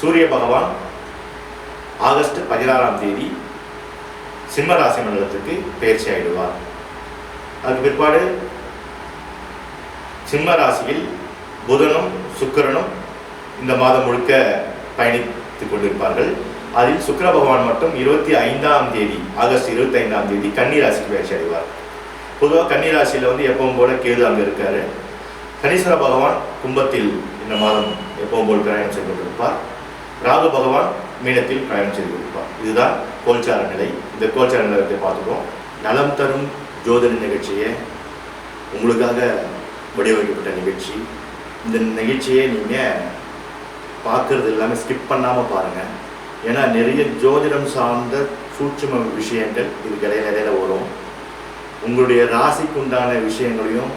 சூரிய பகவான் ஆகஸ்ட் பதினாறாம் தேதி சிம்ம ராசி மண்டலத்துக்கு பயிற்சி ஆயிடுவார். அதுக்கு பிற்பாடு சிம்ம ராசியில் புதனும் சுக்கிரனும் இந்த மாதம் முழுக்க பயணித்துக் கொண்டிருப்பார்கள். அதில் சுக்கர பகவான் மட்டும் இருபத்தி ஐந்தாம் தேதி ஆகஸ்ட் இருபத்தி ஐந்தாம் தேதி கன்னி ராசிக்கு பயிற்சி அடைவார் பொதுவாக கன்னி ராசியில் வந்து எப்பவும் போல கேது அங்கே இருக்காரு. கணீஸ்வர பகவான் கும்பத்தில் இந்த மாதம் எப்பவும் போல் பிரயாணம் செய்து கொண்டிருப்பார். ராகு பகவான் மீனத்தில் பயணம் செய்து கொடுப்பார் இதுதான் கோல்சார நிலை. இந்த கோல்சார நிலையத்தை பார்த்துக்கோம் நலம் தரும் ஜோதிட நிகழ்ச்சியை உங்களுக்காக வடிவமைக்கப்பட்ட நிகழ்ச்சி. இந்த நிகழ்ச்சியை நீங்கள் பார்க்கறது எல்லாமே ஸ்கிப் பண்ணாமல் பாருங்கள் ஏன்னா நிறைய ஜோதிடம் சார்ந்த சூட்சும விஷயங்கள் இது இடையில இடையில வரும். உங்களுடைய ராசிக்கு உண்டான விஷயங்களையும்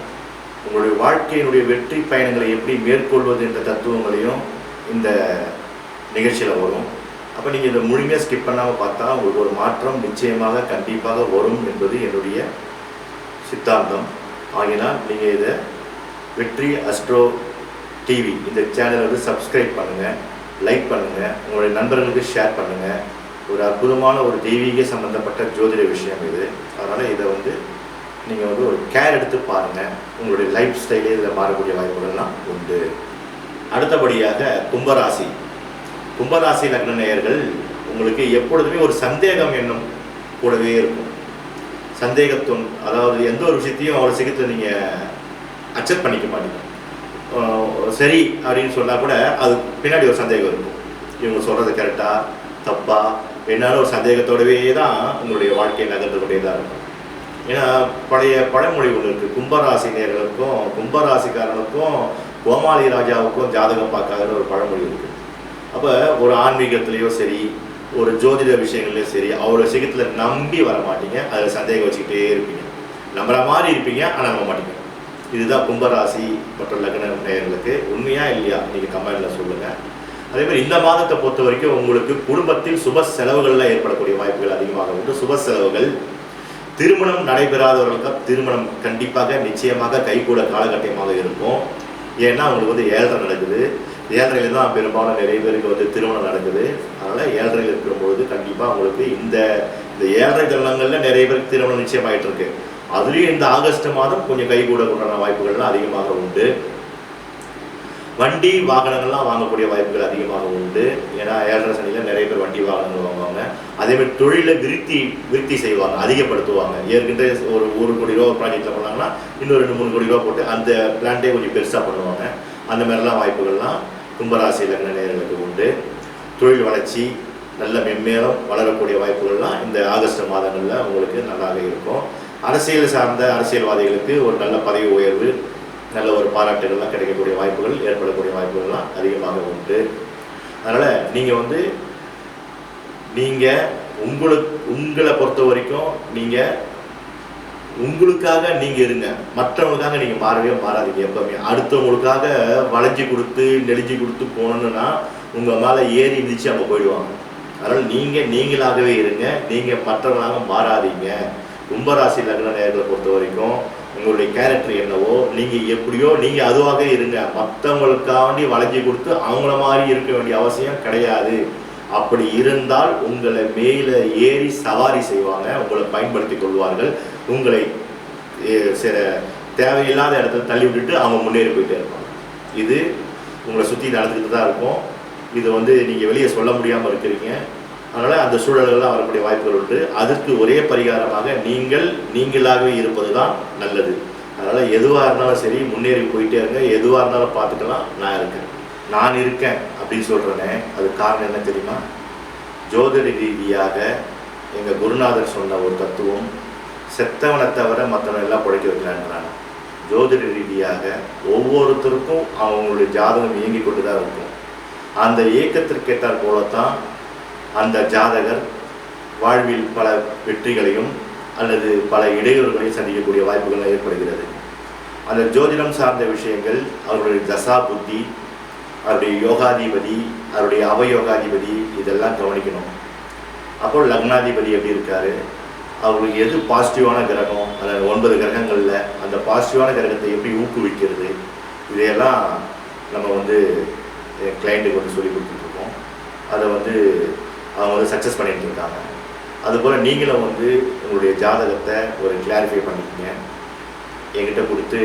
உங்களுடைய வாழ்க்கையினுடைய வெற்றி பயணங்களை எப்படி மேற்கொள்வது என்ற தத்துவங்களையும் இந்த நிகழ்ச்சியில் வரும். அப்போ நீங்கள் இதை முழுமையாக ஸ்கிப் பண்ணாமல் பார்த்தா உங்களுக்கு ஒரு மாற்றம் நிச்சயமாக கண்டிப்பாக வரும் என்பது என்னுடைய சித்தாந்தம். ஆகினால் நீங்கள் இதை வெற்றி அஸ்ட்ரோ டிவி இந்த சேனலை வந்து சப்ஸ்கிரைப் பண்ணுங்கள் லைக் பண்ணுங்கள் உங்களுடைய நண்பர்களுக்கு ஷேர் பண்ணுங்கள் ஒரு அற்புதமான ஒரு தெய்வீக சம்பந்தப்பட்ட ஜோதிட விஷயம் இது. அதனால் இதை வந்து நீங்கள் வந்து ஒரு கேர் எடுத்து பாருங்கள் உங்களுடைய லைஃப் ஸ்டைலே இதில் மாறக்கூடிய வாய்ப்புகள்லாம் உண்டு. அடுத்தபடியாக கும்பராசி. கும்பராசி லக்ன நேயர்கள் உங்களுக்கு எப்பொழுதுமே ஒரு சந்தேகம் எண்ணம் கூடவே இருக்கும். சந்தேகத்தும் அதாவது எந்த ஒரு விஷயத்தையும் அவ்வளோ சீக்கிரத்தில் நீங்கள் அக்செப்ட் பண்ணிக்க மாட்டீங்க. சரி அப்படின்னு சொன்னால் கூட அது பின்னாடி ஒரு சந்தேகம் இருக்கும். இவங்க சொல்கிறது கரெக்டாக தப்பா என்னால் ஒரு சந்தேகத்தோடவே தான் உங்களுடைய வாழ்க்கையை நகர்ந்துக்கூடியதாக இருக்கும். ஏன்னா பழைய பழமொழி ஒன்று இருக்குது கும்பராசினியர்களுக்கும் கும்பராசிக்காரனுக்கும் கோமாளி ராஜாவுக்கும் ஜாதகம் பார்க்காத ஒரு பழமொழி இருக்குது அப்போ ஒரு ஆன்மீகத்திலையோ சரி ஒரு ஜோதிட விஷயங்கள்லையும் சரி அவரோட விஷயத்தில் நம்பி வர மாட்டீங்க. அதில் சந்தேகம் வச்சுக்கிட்டே இருப்பீங்க. நம்புற மாதிரி இருப்பீங்க ஆனால் நம்ப மாட்டீங்க. இதுதான் கும்பராசி மற்றும் லக்ன நேயர்களுக்கு. உண்மையா இல்லையா? நீங்கள் கமெண்டில் சொல்லுங்கள் அதே மாதிரி இந்த மாதத்தை பொறுத்த வரைக்கும் உங்களுக்கு குடும்பத்தில் சுப செலவுகள்லாம் ஏற்படக்கூடிய வாய்ப்புகள் அதிகமாக உண்டு. சுப செலவுகள் திருமணம் நடைபெறாதவர்களுக்கு திருமணம் கண்டிப்பாக நிச்சயமாக கைகூட காலகட்டமாக இருக்கும். ஏன்னா உங்களுக்கு வந்து ஏழரை நடக்குது. ஏழரையில் தான் பெரும்பாலும் நிறைய பேருக்கு வந்து திருமணம் நடக்குது. அதனால் ஏழரையில் இருக்கிற கண்டிப்பாக உங்களுக்கு இந்த இந்த ஏழரை தருணங்களில் நிறைய பேருக்கு திருமணம் நிச்சயமாயிட்டு இருக்கு அதுலேயும் இந்த ஆகஸ்ட் மாதம் கொஞ்சம் கைகூட கொண்டான வாய்ப்புகள்லாம் அதிகமாக உண்டு. வண்டி வாகனங்கள்லாம் வாங்கக்கூடிய வாய்ப்புகள் அதிகமாக உண்டு. ஏன்னா ஏழரை சனியில் நிறைய பேர் வண்டி வாகனங்கள் வாங்குவாங்க. அதே மாதிரி தொழிலை விருத்தி விருத்தி செய்வாங்க அதிகப்படுத்துவாங்க. ஏற்கனவே ஒரு ஒரு கோடி ரூபா ப்ராஜெக்டில் பண்ணாங்கன்னா இன்னும் ரெண்டு மூணு கோடி ரூபா போட்டு அந்த பிளான்ட்டே கொஞ்சம் பெருசாக பண்ணுவாங்க. அந்த மாதிரிலாம் வாய்ப்புகள்லாம் கும்பராசி லக்ன நேர்களுக்கு உண்டு. தொழில் வளர்ச்சி நல்ல மென்மேலும் வளரக்கூடிய வாய்ப்புகள்லாம் இந்த ஆகஸ்ட் மாதங்களில் உங்களுக்கு நல்லாவே இருக்கும். அரசியல் சார்ந்த அரசியல்வாதிகளுக்கு ஒரு நல்ல பதவி உயர்வு நல்ல ஒரு பாராட்டுகள்லாம் கிடைக்கக்கூடிய வாய்ப்புகள் ஏற்படக்கூடிய வாய்ப்புகள்லாம் அதிகமாக உண்டு. அதனால் நீங்கள் வந்து நீங்கள் உங்களுக்கு உங்களை பொறுத்த வரைக்கும் நீங்கள் உங்களுக்காக நீங்கள் இருங்க. மற்றவங்களுக்காக நீங்கள் மாறவே மாறாதீங்க எப்பவுமே. அடுத்தவங்களுக்காக வளைஞ்சி கொடுத்து நெளிஞ்சு கொடுத்து போகணுன்னா உங்கள் மேலே ஏறி இருந்துச்சு அவங்க போயிடுவாங்க. அதனால் நீங்கள் நீங்களாகவே இருங்க. நீங்கள் மற்றவங்களாக மாறாதீங்க. கும்பராசி லக்ன நேரங்களை பொறுத்த வரைக்கும் உங்களுடைய கேரக்டர் என்னவோ நீங்கள் எப்படியோ நீங்கள் அதுவாக இருங்க. மற்றவங்களுக்காண்டி வளைஞ்சி கொடுத்து அவங்கள மாதிரி இருக்க வேண்டிய அவசியம் கிடையாது. அப்படி இருந்தால் உங்களை மேலே ஏறி சவாரி செய்வாங்க உங்களை பயன்படுத்தி கொள்வார்கள். உங்களை சில தேவையில்லாத இடத்துல தள்ளி விட்டுட்டு அவங்க முன்னேறி போயிட்டே இருப்பாங்க. இது உங்களை சுற்றி நடந்துக்கிட்டு தான் இருக்கும். இது வந்து நீங்கள் வெளியே சொல்ல முடியாமல் இருக்கிறீங்க. அதனால் அந்த சூழல்கள்லாம் வரக்கூடிய வாய்ப்புகள் உண்டு. அதற்கு ஒரே பரிகாரமாக நீங்கள் நீங்களாகவே இருப்பது தான் நல்லது. அதனால் எதுவாக இருந்தாலும் சரி முன்னேறி போயிட்டே இருங்க. எதுவாக இருந்தாலும் பார்த்துக்கலாம். நான் இருக்கேன். நான் இருக்கேன். அப்படின்னு சொல்கிறேனே அது காரணம் என்ன தெரியுமா? ஜோதிட ரீதியாக எங்கள் குருநாதர் சொன்ன ஒரு தத்துவம் செத்தவனை தவிர மற்றவன் எல்லாம் பிழைக்க வைக்கலான்றாங்க. ஜோதிட ரீதியாக ஒவ்வொருத்தருக்கும் அவங்களுடைய ஜாதகம் இயங்கி கொண்டு தான் இருக்கும். அந்த இயக்கத்திற்கேற்றாற் போலத்தான் அந்த ஜாதகர் வாழ்வில் பல வெற்றிகளையும் அல்லது பல இடையூறுகளையும் சந்திக்கக்கூடிய வாய்ப்புகள் ஏற்படுகிறது. அந்த ஜோதிடம் சார்ந்த விஷயங்கள் அவர்களுடைய தசா புத்தி அவருடைய யோகாதிபதி அவருடைய அவயோகாதிபதி இதெல்லாம் கவனிக்கணும். அப்போ லக்னாதிபதி எப்படி இருக்காரு? அவருக்கு எது பாசிட்டிவான கிரகம்? அந்த ஒன்பது கிரகங்களில் அந்த பாசிட்டிவான கிரகத்தை எப்படி ஊக்குவிக்கிறது? இதையெல்லாம் நம்ம வந்து கிளைண்ட்டுக்கு வந்து சொல்லி கொடுத்துட்ருக்கோம் அதை வந்து அவங்க வந்து சக்ஸஸ் பண்ணிட்டு இருக்காங்க. அதுபோல் நீங்களும் வந்து உங்களுடைய ஜாதகத்தை ஒரு கிளாரிஃபை பண்ணிக்கங்க. என்கிட்ட கொடுத்து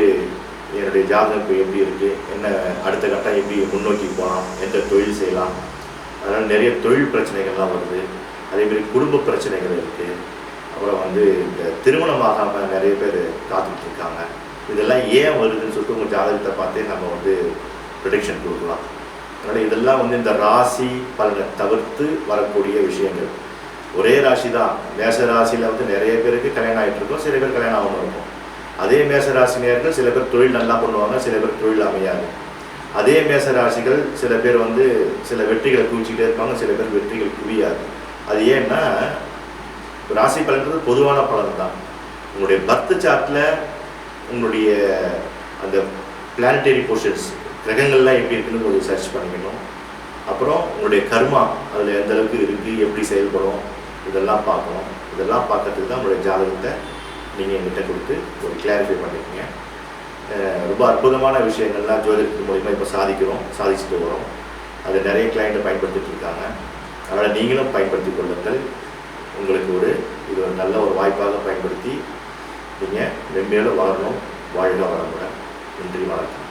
என்னுடைய ஜாதகம் இப்போ எப்படி இருக்குது என்ன அடுத்த கட்டம் எப்படி முன்னோக்கி போகலாம் எந்த தொழில் செய்யலாம்? அதனால் நிறைய தொழில் பிரச்சனைகள்லாம் வருது. அதேமாதிரி குடும்ப பிரச்சனைகள் இருக்குது அப்புறம் வந்து இந்த திருமணமாகாமல் நிறைய பேர் காத்துக்கிட்டு இருக்காங்க. இதெல்லாம் ஏன் வருதுன்னு சொல்லிட்டு உங்கள் ஜாதகத்தை பார்த்தே நம்ம வந்து ப்ரொடெக்ஷன் கொடுக்கலாம். அதனால் இதெல்லாம் வந்து இந்த ராசி பலனை தவிர்த்து வரக்கூடிய விஷயங்கள். ஒரே ராசி தான் மேச ராசியில் வந்து நிறைய பேருக்கு கல்யாணம் ஆகிட்டு இருக்கும். சில பேர் கல்யாணம் ஆகாமல் இருக்கும். அதே மேச சில பேர் தொழில் நல்லா பண்ணுவாங்க சில பேர் தொழில் அமையாது. அதே மேச ராசிகள் சில பேர் வந்து சில வெற்றிகளை குவிச்சிக்கிட்டே இருப்பாங்க சில பேர் வெற்றிகள் குவியாது. அது ஏன்னா ராசி பலன்றது பொதுவான பலன் தான் உங்களுடைய பர்த் சார்ட்டில் உங்களுடைய அந்த பிளானட்டரி போர்ஷன்ஸ் கிரகங்கள்லாம் எப்படி இருக்குன்னு கொஞ்சம் சர்ச் பண்ணிக்கணும். அப்புறம் உங்களுடைய கர்மா அதில் எந்த அளவுக்கு இருக்குது எப்படி செயல்படும் இதெல்லாம் பார்க்கணும். இதெல்லாம் பார்க்கறதுக்கு தான் உங்களுடைய ஜாதகத்தை நீங்கள் எங்கிட்ட கொடுத்து ஒரு கிளாரிஃபை பண்ணிக்கோங்க. ரொம்ப அற்புதமான விஷயங்கள்லாம் ஜோதிடத்தின் மூலிமா இப்போ சாதிக்கிறோம் சாதிச்சுட்டு வரோம். அது நிறைய கிளைண்ட்டை பயன்படுத்திட்டு இருக்காங்க. அதனால் நீங்களும் பயன்படுத்தி கொள்ளுங்கள். உங்களுக்கு ஒரு இது ஒரு நல்ல ஒரு வாய்ப்பாக பயன்படுத்தி நீங்கள் மென்மேலும் வளரணும். வாழ்க வளமுடன். நன்றி வணக்கம்.